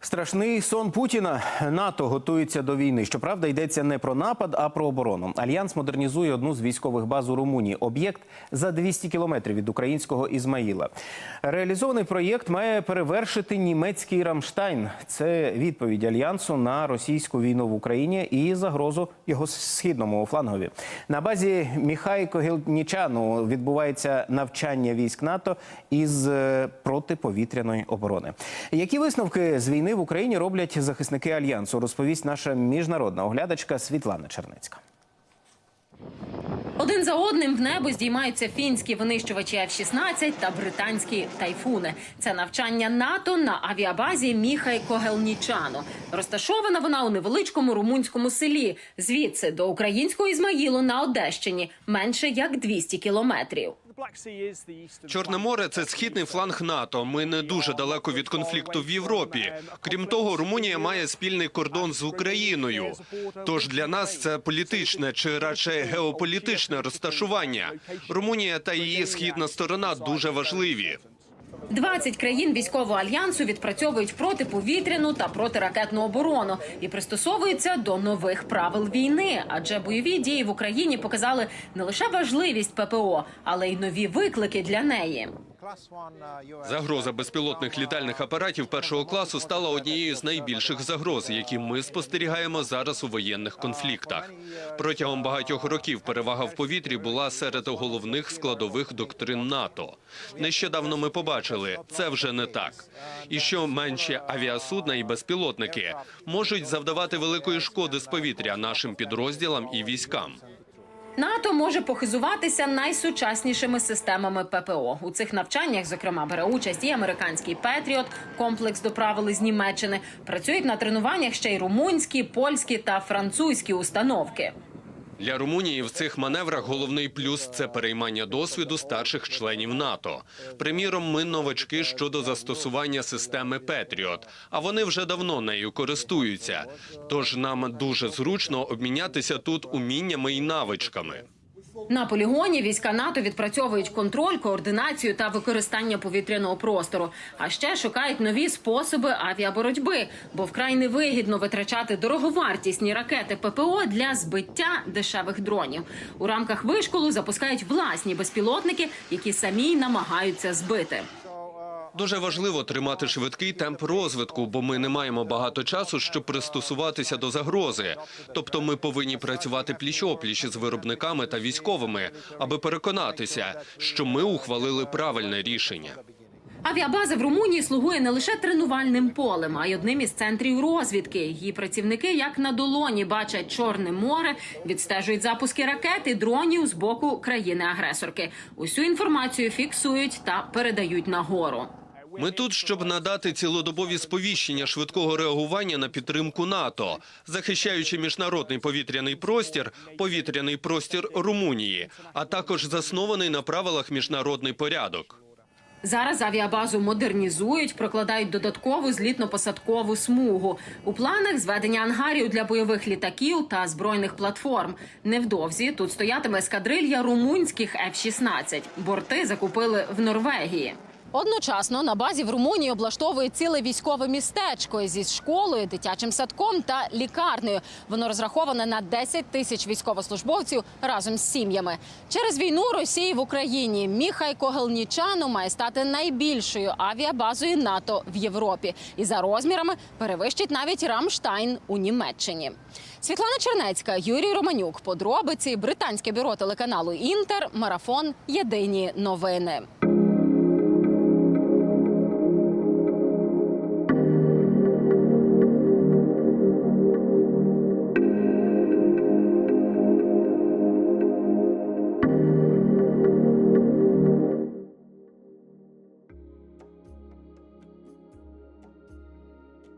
Страшний сон Путіна. НАТО готується до війни. Щоправда, йдеться не про напад, а про оборону. Альянс модернізує одну з військових баз у Румунії. Об'єкт за 200 кілометрів від українського Ізмаїла. Реалізований проєкт має перевершити німецький Рамштайн. Це відповідь альянсу на російську війну в Україні і загрозу його східному флангові. На базі Міхайко Гілнічану відбувається навчання військ НАТО із е, протиповітряної оборони. Які висновки з війни в Україні роблять захисники альянсу? Розповість наша міжнародна оглядачка Світлана Чернецька. Один за одним в небо здіймаються фінські винищувачі F-16 та британські тайфуни. Це навчання НАТО на авіабазі Міхай Когелнічано. Розташована вона у невеличкому румунському селі. Звідси до українського Ізмаїлу на Одещині менше як 200 кілометрів. Чорне море це східний фланг НАТО. Ми не дуже далеко від конфлікту в Європі. Крім того, Румунія має спільний кордон з Україною. Тож для нас це політичне чи радше геополітичне розташування. Румунія та її східна сторона дуже важливі. 20 країн військового альянсу відпрацьовують протиповітряну та протиракетну оборону і пристосовуються до нових правил війни. Адже бойові дії в Україні показали не лише важливість ППО, але й нові виклики для неї. Загроза безпілотних літальних апаратів першого класу стала однією з найбільших загроз, які ми спостерігаємо зараз у воєнних конфліктах. Протягом багатьох років перевага в повітрі була серед головних складових доктрин НАТО. Нещодавно ми побачили, це вже не так. І що менші авіасудна і безпілотники можуть завдавати великої шкоди з повітря нашим підрозділам і військам. НАТО може похизуватися найсучаснішими системами ППО. У цих навчаннях, зокрема, бере участь і американський Петріот, комплекс доправили з Німеччини. Працюють на тренуваннях ще й румунські, польські та французькі установки. Для Румунії в цих маневрах головний плюс це переймання досвіду старших членів НАТО. Приміром, ми новачки щодо застосування системи Петріот, а вони вже давно нею користуються. Тож нам дуже зручно обмінятися тут уміннями і навичками. На полігоні війська НАТО відпрацьовують контроль, координацію та використання повітряного простору. А ще шукають нові способи авіаборотьби, бо вкрай невигідно витрачати дороговартісні ракети ППО для збиття дешевих дронів. У рамках вишколу запускають власні безпілотники, які самі намагаються збити. Дуже важливо тримати швидкий темп розвитку, бо ми не маємо багато часу, щоб пристосуватися до загрози. Тобто, ми повинні працювати пліч-опліч з виробниками та військовими, аби переконатися, що ми ухвалили правильне рішення. Авіабаза в Румунії слугує не лише тренувальним полем, а й одним із центрів розвідки. Її працівники, як на долоні, бачать Чорне море, відстежують запуски ракет і дронів з боку країни-агресорки. Усю інформацію фіксують та передають нагору. Ми тут, щоб надати цілодобові сповіщення швидкого реагування на підтримку НАТО, захищаючи міжнародний повітряний простір, повітряний простір Румунії, а також заснований на правилах міжнародний порядок. Зараз авіабазу модернізують, прокладають додаткову злітно-посадкову смугу. У планах зведення ангарів для бойових літаків та збройних платформ. Невдовзі тут стоятиме ескадрилья румунських F-16. Борти закупили в Норвегії. Одночасно на базі в Румунії облаштовують ціле військове містечко зі школою, дитячим садком та лікарнею. Воно розраховане на 10 тисяч військовослужбовців разом з сім'ями. Через війну Росії в Україні Міхай Когелнічану має стати найбільшою авіабазою НАТО в Європі і за розмірами перевищить навіть Рамштайн у Німеччині. Світлана Чернецька, Юрій Романюк. Подробиці британське бюро телеканалу Інтер. Марафон. Єдині новини.